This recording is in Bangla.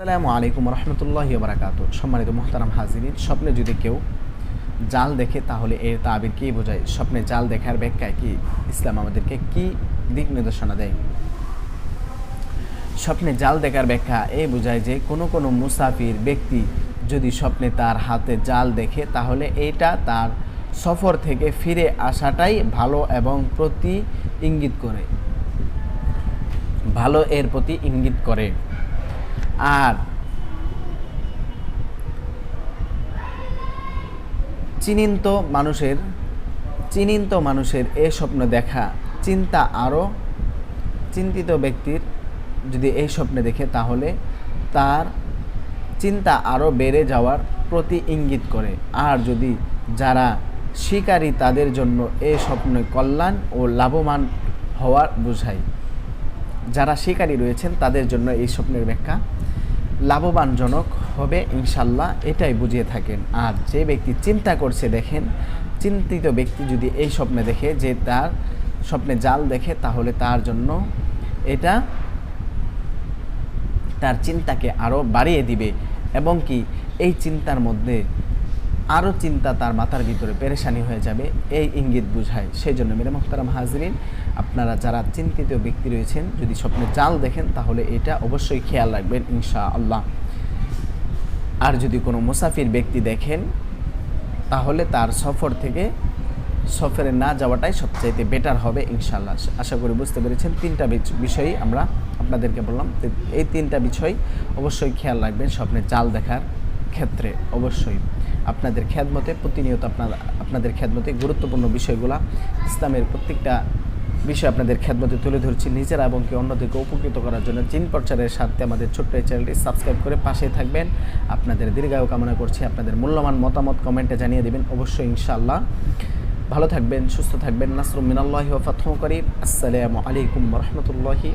আসসালামু আলাইকুম রহমতুল্লাহ বারাকাত সম্মানিত মোহতারাম হাজিরিন, স্বপ্নে যদি কেউ জাল দেখে, তাহলে এর তাবির কী বোঝায়? স্বপ্নে জাল দেখার ব্যাখ্যায় কি ইসলাম আমাদেরকে কি দিক নির্দেশনা দেয়? স্বপ্নে জাল দেখার ব্যাখ্যা এই বোঝায় যে কোনো কোনো মুসাফির ব্যক্তি যদি স্বপ্নে তার হাতে জাল দেখে, তাহলে এটা তার সফর থেকে ফিরে আসাটাই ভালো এবং প্রতি ইঙ্গিত করে। ভালো এর প্রতি ইঙ্গিত করে। আর চিনিন্ত মানুষের চিনিন্ত মানুষের এ স্বপ্ন দেখা চিন্তা আরও চিন্তিত ব্যক্তির যদি এই স্বপ্নে দেখে তাহলে তার চিন্তা আরও বেড়ে যাওয়ার প্রতি ইঙ্গিত করে। আর যদি যারা শিকারী তাদের জন্য এই স্বপ্নে কল্যাণ ও লাভবান হওয়ার বোঝায়। যারা শিকারী রয়েছেন, তাদের জন্য এই স্বপ্নের ব্যাখ্যা। লাভবানজনক হবে ইনশাল্লাহ, এটাই বুঝিয়ে থাকেন। আর যে ব্যক্তি চিন্তা করছে, দেখেন, চিন্তিত ব্যক্তি যদি এই স্বপ্নে দেখে, যে তার স্বপ্নে জাল দেখে, তাহলে তার জন্য এটা তার চিন্তাকে আরও বাড়িয়ে দিবে। এবং কি, এই চিন্তার মধ্যে আরও চিন্তা তার মাথার ভিতরে পেরেশানি হয়ে যাবে, এই ইঙ্গিত বুঝায়। সেই জন্য মেরে মোহতারাম হাজরিন, আপনারা যারা চিন্তিত ব্যক্তি রয়েছেন, যদি স্বপ্নে চাল দেখেন, তাহলে এটা অবশ্যই খেয়াল রাখবেন ইনশা আল্লাহ আর যদি কোনো মুসাফির ব্যক্তি দেখেন, তাহলে তার সফর থেকে সফরে না যাওয়াটাই সবচাইতে বেটার হবে ইনশাল্লাহ আশা করি বুঝতে পেরেছেন, তিনটা বিষয়ই আমরা আপনাদেরকে বললাম। এই তিনটা বিষয় অবশ্যই খেয়াল রাখবেন, স্বপ্নে চাল দেখার। ক্ষেত্রে অবশ্যই আপনাদের খ্যাতমতে প্রতিনিয়ত আপনার, আপনাদের খ্যাতমতে গুরুত্বপূর্ণ বিষয়গুলো, ইসলামের প্রত্যেকটা বিষয় আপনাদের খ্যাতমতে তুলে ধরছি। নিজেরা এবং কি অন্যদেরকে উপকৃত করার জন্য চিন প্রচারের স্বার্থে আমাদের ছোট্ট এই চ্যানেলটি সাবস্ক্রাইব করে পাশে থাকবেন। আপনাদের দীর্ঘায়ু কামনা করছি। আপনাদের মূল্যবান মতামত কমেন্টে জানিয়ে দেবেন। অবশ্যই ইনশাআল্লাহ। ভালো থাকবেন, সুস্থ থাকবেন। নাসরুম মিনাল্লাহি ওয়া ফাতহু করিম। আসসালামু আলাইকুম রাহমাতুল্লাহি